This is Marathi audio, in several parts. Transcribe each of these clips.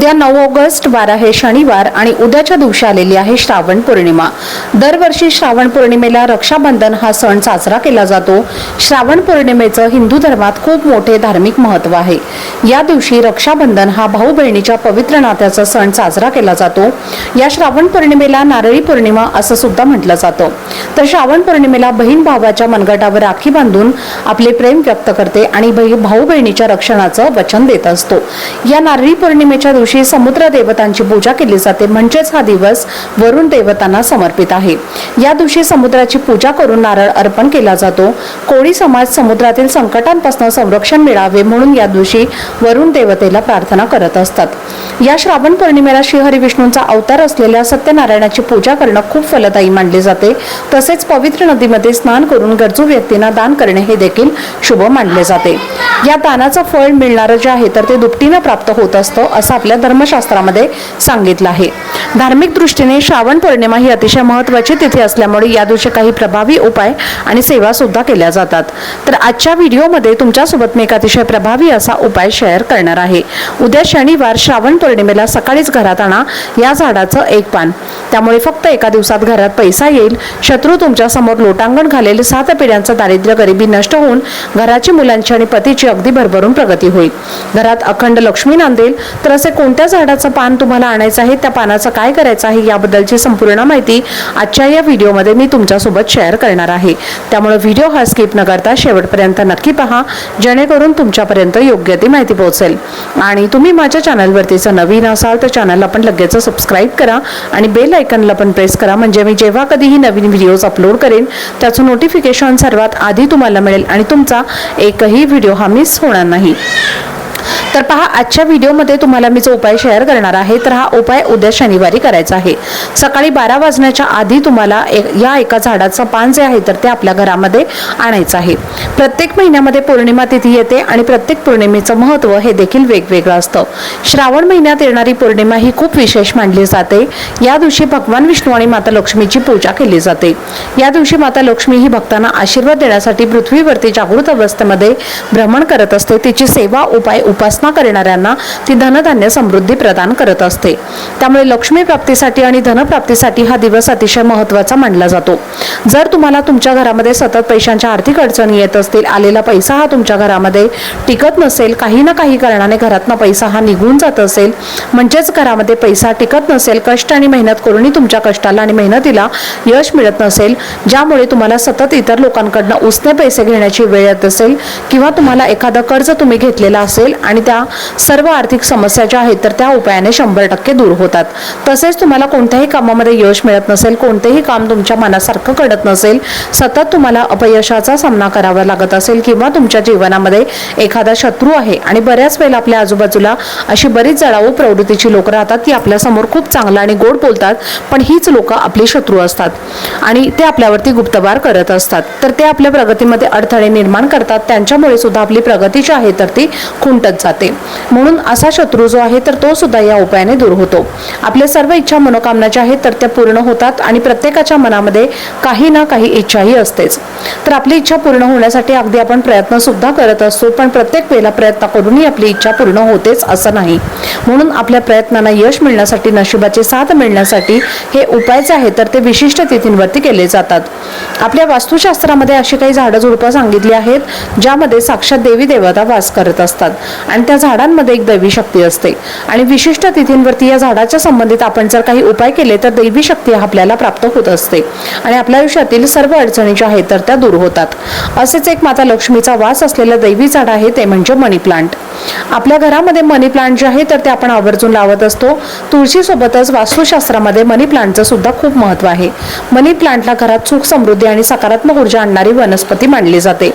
उद्या नऊ ऑगस्ट वारा आहे शनिवार आणि उद्याच्या दिवशी आलेली आहे श्रावण पौर्णिमा. दरवर्षी श्रावण पौर्णिमेला रक्षाबंधन हा सण साजरा केला जातो. श्रावण पौर्णिमेचं हिंदू धर्मात खूप मोठे धार्मिक महत्त्व आहे. या दिवशी रक्षाबंधन हा भाऊ बहिणीच्या पवित्र नात्याचा सण साजरा केला जातो. या श्रावण पौर्णिमेला नारळी पौर्णिमा असं सुद्धा म्हटलं जातं. तर श्रावण पौर्णिमेला बहीण भावाच्या मनगटावर राखी बांधून आपले प्रेम व्यक्त करते आणि भाऊ बहिणीच्या रक्षणाचं वचन देत असतो. या नारळी पौर्णिमेच्या दिवशी समुद्र देवतांची पूजा केली जाते. म्हणजेच हा दिवस वरुण देवतांना समर्पित आहे. या दिवशी समुद्राची पूजा करून नारळ अर्पण केला जातो. कोळी समाज समुद्रातील संकटांपासून संरक्षण मिळावे म्हणून या दिवशी वरुण देवतेला प्रार्थना करत असतात. या श्रावण पौर्णिमेला श्रीहरी विष्णूंचा अवतार असलेल्या सत्यनारायणाची पूजा करणं खूप फलदायी मानले जाते. तसेच पवित्र नदीमध्ये स्नान करून गरजू व्यक्तींना दान करणे हे देखील शुभ मानले जाते. या दानाचं फळ मिळणारं जे आहे तर ते दुपटीनं प्राप्त होत असतं असं आपल्या धर्मशास्त्रामध्ये सांगितलं आहे. धार्मिक दृष्टीने श्रावण पौर्णिमा ही अतिशय महत्वाची तिथी असल्यामुळे या दिवशी काही प्रभावी उपाय आणि सेवा सुद्धा केल्या जातात. तर आजच्या व्हिडिओमध्ये तुमच्यासोबत मी एक अतिशय प्रभावी असा उपाय शेअर करणार आहे. उद्या शनिवार श्रावण पौर्णिमेला सकाळीच घरात आणा या झाडाचं एक पान. त्यामुळे फक्त एका दिवसात घरात पैसा येईल. शत्रू तुमच्यासमोर लोटांगण घालेले. सात पिढ्यांचं दारिद्र्य गरिबी नष्ट होऊन घराची मुलांची आणि पतीची अगदी भरभरून प्रगती होईल. घरात अखंड लक्ष्मी नांदेल तर असे कोणत्या झाडाचं पान तुम्हाला आणायचं आहे त्या पानाचं काय करायचं आहे याबद्दलची संपूर्ण माहिती आजच्या या व्हिडिओमध्ये मी तुमच्यासोबत शेअर करणार आहे. त्यामुळे व्हिडिओ हा स्किप न करता शेवटपर्यंत नक्की पहा जेणेकरून तुमच्यापर्यंत योग्य ती माहिती पोहोचेल. आणि तुम्ही माझ्या चॅनलवरती जर नवीन असाल तर चॅनलला पण लगेच सबस्क्राईब करा आणि बेल आयकनला पण प्रेस करा. म्हणजे मी जेव्हा कधीही नवीन व्हिडिओज अपलोड करेन त्याचं नोटिफिकेशन सर्वात आधी तुम्हाला मिळेल आणि तुमचा एकही व्हिडिओ हा मिस होणार नाही. तर पहा आजच्या व्हिडिओमध्ये तुम्हाला मी जो उपाय शेअर करणार आहे तर हा उपाय उद्या शनिवारी करायचा आहे. सकाळी बारा वाजण्याच्या आधी तुम्हाला एक- या एका झाडाचं पान जे आहे तर ते आपल्या घरामध्ये आणायचं आहे. प्रत्येक महिन्यामध्ये पौर्णिमा तिथी येते आणि प्रत्येक पौर्णिमेचं महत्त्व हे देखील वेगवेगळं असतं. श्रावण महिन्यात येणारी पौर्णिमा ही खूप विशेष मानली जाते. या दिवशी भगवान विष्णू आणि माता लक्ष्मीची पूजा केली जाते. या दिवशी माता लक्ष्मी ही भक्तांना आशीर्वाद देण्यासाठी पृथ्वीवरती जागृत अवस्थेमध्ये भ्रमण करत असते. तिची सेवा उपाय उपासना करणाऱ्यांना ती धनधान्य समृद्धी प्रदान करत असते. त्यामुळे लक्ष्मी प्राप्तीसाठी आणि धनप्राप्तीसाठी हा दिवस अतिशय महत्त्वाचा मानला जातो. जर तुम्हाला तुमच्या घरामध्ये सतत पैशांच्या आर्थिक अडचणी येत असतील आलेला पैसा हा तुमच्या घरामध्ये टिकत नसेल काही ना काही कारणाने घरातनं पैसा हा निघून जात असेल म्हणजेच घरामध्ये पैसा टिकत नसेल कष्ट आणि मेहनत करूनही तुमच्या कष्टाला आणि मेहनतीला यश मिळत नसेल ज्यामुळे तुम्हाला सतत इतर लोकांकडनं उसने पैसे घेण्याची वेळ येत असेल किंवा तुम्हाला एखादं कर्ज तुम्ही घेतलेलं असेल आणि त्या सर्व आर्थिक समस्या ज्या आहेत तर त्या उपायाने शंभर टक्के दूर होतात. तसेच तुम्हाला कोणत्याही कामामध्ये यश मिळत नसेल कोणतेही काम तुमच्या मनासारखं घडत नसेल सतत तुम्हाला अपयशाचा सामना करावा लागत असेल किंवा तुमच्या जीवनामध्ये एखादा शत्रू आहे आणि बऱ्याच वेळेला आपल्या आजूबाजूला अशी बरीच जळाऊ प्रवृत्तीची लोक राहतात ती आपल्यासमोर खूप चांगलं आणि गोड बोलतात पण हीच लोक आपली शत्रू असतात आणि ते आपल्यावरती गुप्तवार करत असतात. तर ते आपल्या प्रगतीमध्ये अडथळे निर्माण करतात त्यांच्यामुळे सुद्धा आपली प्रगती जी आहे तर ती खुंटत जाते. म्हणून असा शत्रू जो आहे तर तो सुद्धा या उपायाने दूर होतो. आपल्या सर्व इच्छा मनोकामना ज्या आहेत तर त्या पूर्ण होतात आणि प्रत्येकाच्या मनामध्ये काही ना काही इच्छाही असतेच. तर आपली इच्छा पूर्ण होण्यासाठी अगदी आपण प्रयत्न सुद्धा करत असतो पण प्रत्येक वेळेला प्रयत्न करूनही आपली इच्छा पूर्ण होतेच असं नाही. म्हणून आपल्या प्रयत्नांना यश मिळण्यासाठी नशिबाची साथ मिळण्यासाठी हे उपाय जे आहेत तर ते विशिष्ट तिथींवरती केले जातात. आपल्या वास्तुशास्त्रामध्ये अशी काही झाडं झुडपं सांगितली आहेत ज्यामध्ये साक्षात देवी देवता वास करत असतात. आणि त्या झाडांमध्ये एक दैवी शक्ती असते. आणि विशिष्ट तिथींवरती या झाडाच्या संबंधित आपण जर काही उपाय केले तर दैवी शक्ती आपल्याला प्राप्त होत असते. आणि आपल्या आयुष्यातील सर्व अडचणी ज्या आहेत तर त्या दूर होतात. असेच एक माता लक्ष्मीचा वास असलेलं दैवी झाड आहे ते म्हणजे मनी प्लांट. आपल्या घरामध्ये मनी प्लांट जे आहे तर ते आपण आवर्जून लावत असतो. तुळशीसोबतच वास्तुशास्त्रामध्ये मनी प्लांटचं सुद्धा खूप महत्त्व आहे. मनी प्लांटला घरात सुख समृद्धी आणि सकारात्मक ऊर्जा आणणारी वनस्पती मानली जाते.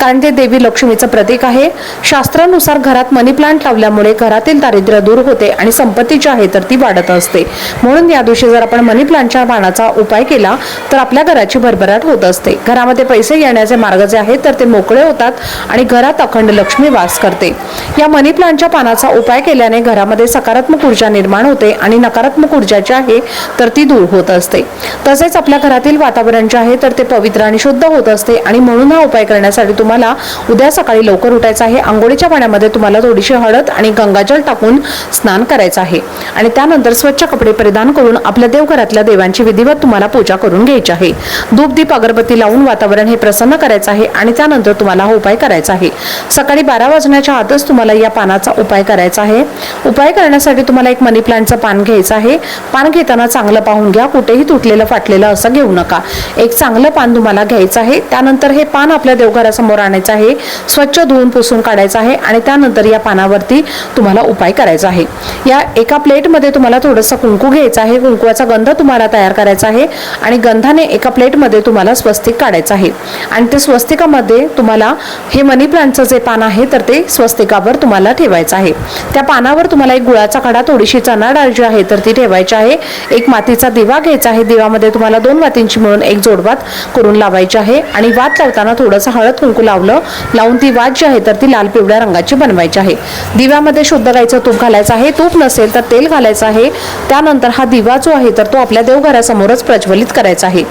कारण ते देवी लक्ष्मीचं प्रतीक आहे. शास्त्रानुसार घरात मनी प्लांट लावल्यामुळे घरातील दारिद्र्य दूर होते आणि संपत्ती जी आहे तर ती वाढत असते. म्हणून या दिवशी जर आपण मनी प्लांटच्या पानाचा उपाय केला तर आपल्या घराची भरभराट होत असते. घरामध्ये पैसे येण्याचे मार्ग जे आहेत तर ते मोकळे होतात आणि घरात अखंड लक्ष्मी वास करते. या मनी प्लांटच्या पानाचा उपाय केल्याने घरामध्ये सकारात्मक ऊर्जा निर्माण होते आणि नकारात्मक ऊर्जा जी आहे तर ती दूर होत असते. तसेच आपल्या घरातील वातावरण जे आहे तर ते पवित्र आणि शुद्ध होत असते आणि म्हणून हा उपाय करण्यासाठी तुम्हाला उद्या सकाळी लवकर उठायचं आहे. आंघोळीच्या पाण्यामध्ये तुम्हाला थोडीशी हळद आणि गंगाजल टाकून स्नान करायचं आहे. आणि त्यानंतर स्वच्छ कपडे परिधान करून आपल्या देवघरातल्या देवांची विधिवत तुम्हाला पूजा करून घ्यायची आहे. धूप दीप अगरबत्ती लावून वातावरण हे प्रसन्न करायचं आहे आणि त्यानंतर तुम्हाला हा उपाय करायचा आहे. सकाळी बारा वाजण्याच्या आतच तुम्हाला या पानाचा उपाय करायचा आहे. उपाय करण्यासाठी तुम्हाला एक मनी प्लांटचं पान घ्यायचं आहे. पान घेताना चांगलं पाहून घ्या. कुठेही तुटलेलं फाटलेलं असं घेऊ नका. एक चांगलं पान तुम्हाला घ्यायचं आहे. त्यानंतर हे पान आपल्या देवघरासमोर आणायचं आहे. स्वच्छ धुवून पुसून काढायचं आहे आणि त्यानंतर या पानावरती तुम्हाला उपाय करायचा आहे. या एका प्लेटमध्ये तुम्हाला थोडंसं कुंकू घ्यायचं आहे. कुंकवाचा गंध तुम्हाला तयार करायचा आहे आणि गंधाने एका प्लेटमध्ये तुम्हाला स्वस्तिक काढायचं आहे. आणि ते स्वस्तिकामध्ये तुम्हाला हे मनी प्लांटचं जे पान आहे तर ते स्वस्तिकावर तुम्हाला ठेवायचं आहे. त्या पानावर तुम्हाला एक गुळाचा खडा थोडीशी चणा डाळ जी आहे तर ती ठेवायची आहे. एक मातीचा दिवा घ्यायचा आहे. दिवामध्ये तुम्हाला दोन मातींची मिळून एक जोडवात करून लावायची आहे. आणि वात लावताना थोडंसं हळद कुंकू लावलं लावून ती वात जी आहे तर ती लाल पिवळ्या रंगाची बनवायची आहे. दिव्यामध्ये शुद्ध गायचं तूप घालायचं आहे. तूप नसेल तर तेल घालायचं आहे. त्यानंतर हा दिवा जो आहे तर तो आपल्या देवघरासमोरच प्रज्वलित करायचा आहे.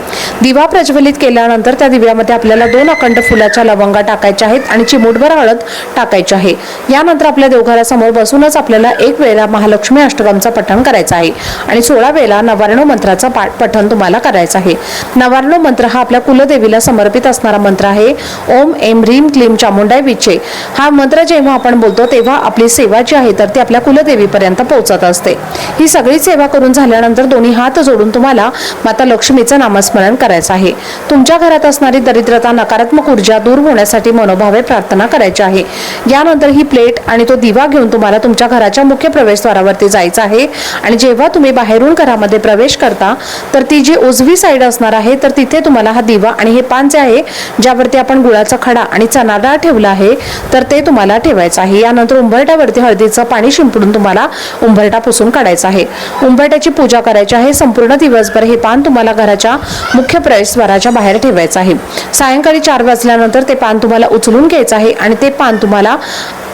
दिवा प्रज्वलित केल्यानंतर त्या दिव्यामध्ये आपल्याला दोन अखंड फुलाच्या लवंगा टाकायच्या आहेत आणि चिमूटभर हळद टाकायची आहे. यानंतर आपल्या देवघरासमोर बसूनच आपल्याला एक वेळा महालक्ष्मी अष्टकमचं पठण करायचं आहे. आणि सोळा वेळा नवारणव मंत्राचं पाठ पठण तुम्हाला करायचं आहे. नवारणव मंत्र हा आपल्या कुलदेवीला समर्पित असणारा मंत्र आहे. ओम एम ह्रीम क्लीम चामुंडाय विचे हा मंत्र जेव्हा आपण बोलतो तेव्हा आपली सेवा जी आहे तर ती आपल्या कुलदेवीपर्यंत पोहोचत असते. ही सगळी सेवा करून झाल्यानंतर दोन्ही हात जोडून तुम्हाला माता लक्ष्मीचं नामस्मरण करायचं आहे. तुमच्या घरात असणारी दरिद्रता नकारात्मक ऊर्जा दूर होण्यासाठी मनोभावे प्रार्थना करायची आहे. यानंतर ही प्लेट आणि तो दिवा घेऊन तुम्हाला तुमच्या घराच्या मुख्य प्रवेशद्वारावरती जायचं आहे. आणि जेव्हा तुम्ही बाहेरून घरामध्ये प्रवेश करता तर ती जी उजवी साईड असणार आहे तर तिथे तुम्हाला हा दिवा आणि हे पान जे आहे ज्यावरती आपण गुळाचा खडा आणि चना डाळ ठेवला आहे तर ते तुम्हाला ठेवायचं आहे. यानंतर उंबरट्यावरती हळदीचं पाणी शिंपडून तुम्हाला उंबरटा पुसून काढायचा आहे. उंबरट्याची पूजा करायची आहे. संपूर्ण दिवसभर हे पान तुम्हाला घराच्या मुख्य प्रवेशद्वाराच्या बाहेर ठेवायचं आहे. सायंकाळी चार वाजल्यानंतर ते पान तुम्हाला उचलून घ्यायचं आहे आणि ते पान तुम्हाला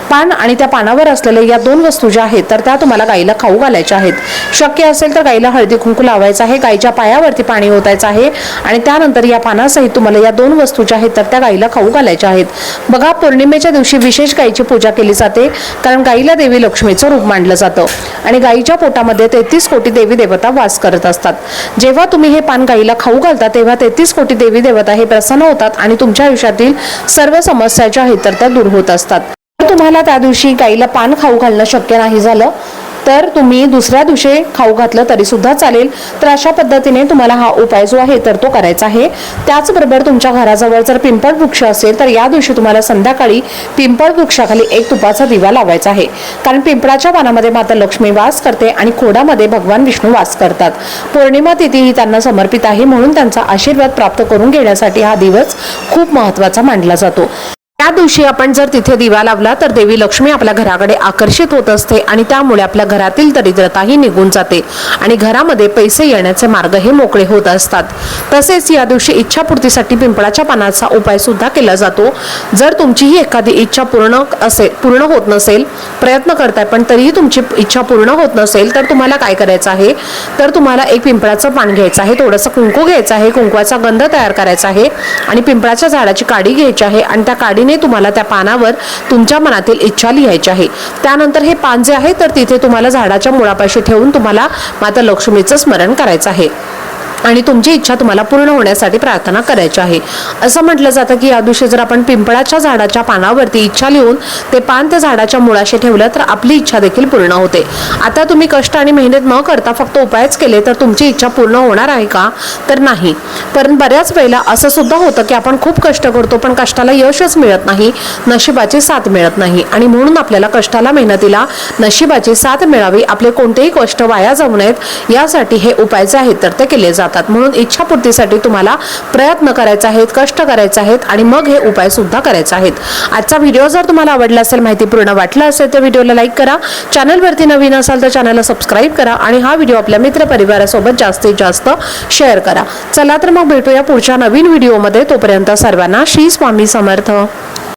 पान आणि त्या पानावर असलेल्या या दोन वस्तू ज्या आहेत तर त्या तुम्हाला गाईला खाऊ घालायच्या आहेत. शक्य असेल तर गाईला हळदी कुंकू लावायचं आहे गाईच्या पायावरती पाणी ओतायचं आहे आणि त्यानंतर या पानासहित तुम्हाला या दोन वस्तू ज्या आहेत तर त्या गाईला खाऊ घालायच्या आहेत. बघा पौर्णिमेच्या दिवशी विशेष गाईची पूजा केली जाते कारण गाईला देवी लक्ष्मीचं रूप मानलं जातं आणि गाईच्या पोटामध्ये तेहतीस कोटी देवी देवता वास करत असतात. जेव्हा तुम्ही हे पान गाईला खाऊ घालता तेव्हा तेहतीस कोटी देवी देवता हे प्रसन्न होतात आणि तुमच्या आयुष्यातील सर्व समस्या ज्या आहेत तर त्या दूर होत असतात. तुम्हाला त्या दिवशी गाईला पान खाऊ घालणं शक्य नाही झालं तर तुम्ही दुसऱ्या दिवशी खाऊ घातलं तरी सुद्धा चालेल. तर अशा पद्धतीने तुम्हाला हा उपाय जो आहे तर तो करायचा आहे. त्याचबरोबर तुमच्या घराजवळ जर पिंपळ वृक्ष असेल तर या दिवशी तुम्हाला संध्याकाळी पिंपळ वृक्षाखाली एक तुपाचा दिवा लावायचा आहे. कारण पिंपळाच्या पानामध्ये माता लक्ष्मी वास करते आणि खोडामध्ये भगवान विष्णू वास करतात. पौर्णिमा तिथी ही त्यांना समर्पित आहे म्हणून त्यांचा आशीर्वाद प्राप्त करून घेण्यासाठी हा दिवस खूप महत्त्वाचा मानला जातो. त्या दिवशी आपण जर तिथे दिवा लावला तर देवी लक्ष्मी आपल्या घराकडे आकर्षित होत असते आणि त्यामुळे आपल्या घरातील दरिद्रताही निघून जाते आणि घरामध्ये पैसे येण्याचे मार्ग हे मोकळे होत असतात. तसेच या दिवशी इच्छापूर्तीसाठी पिंपळाच्या पानाचा उपाय सुद्धा केला जातो. जर तुमचीही एखादी इच्छा पूर्ण असेल पूर्ण होत नसेल प्रयत्न करताय पण तरीही तुमची इच्छा पूर्ण होत नसेल तर तुम्हाला काय करायचं आहे? तर तुम्हाला एक पिंपळाचं पान घ्यायचं आहे थोडंसं कुंकू घ्यायचं आहे कुंकवाचा गंध तयार करायचा आहे आणि पिंपळाच्या झाडाची काडी घ्यायची आहे आणि त्या काडीने तुम्हाला त्या पानावर तुमच्या मनातील इच्छा लिहायची आहे. त्यानंतर हे पान जे आहे तर तिथे तुम्हाला झाडाच्या मुळापाशी ठेवून तुम्हाला माता लक्ष्मीचं स्मरण करायचं आहे. आणि तुमची इच्छा तुम्हाला पूर्ण होण्यासाठी प्रार्थना करायची आहे. असं म्हटलं जातं की या दिवशी जर आपण पिंपळाच्या झाडाच्या पानावरती इच्छा लिहून ते पान त्या झाडाच्या मुळाशी ठेवलं तर आपली इच्छा देखील पूर्ण होते. आता तुम्ही कष्ट आणि मेहनत न करता फक्त उपायच केले तर तुमची इच्छा पूर्ण होणार आहे का? तर नाही. पण बऱ्याच वेळेला असं सुद्धा होतं की आपण खूप कष्ट करतो पण कष्टाला यशच मिळत नाही नशिबाची साथ मिळत नाही. आणि म्हणून आपल्याला कष्टाला मेहनतीला नशिबाची साथ मिळावी आपले कोणतेही कष्ट वाया जाऊ नयेत यासाठी हे उपाय जे आहेत तर ते केले जातात. जातात म्हणून इच्छापूर्तीसाठी तुम्हाला प्रयत्न करायचा आहेत कष्ट करायचे आहेत आणि मग हे उपाय सुद्धा करायचे आहेत. आजचा व्हिडिओ जर तुम्हाला आवडला असेल माहिती पूर्ण वाटला असेल तर व्हिडिओला लाईक करा. चॅनलवरती नवीन असाल तर चॅनलला सबस्क्राईब करा आणि हा व्हिडिओ आपल्या मित्र परिवारासोबत जास्तीत जास्त शेअर करा. चला तर मग भेटूया पुढच्या नवीन व्हिडिओमध्ये तोपर्यंत सर्वांना श्री स्वामी समर्थ.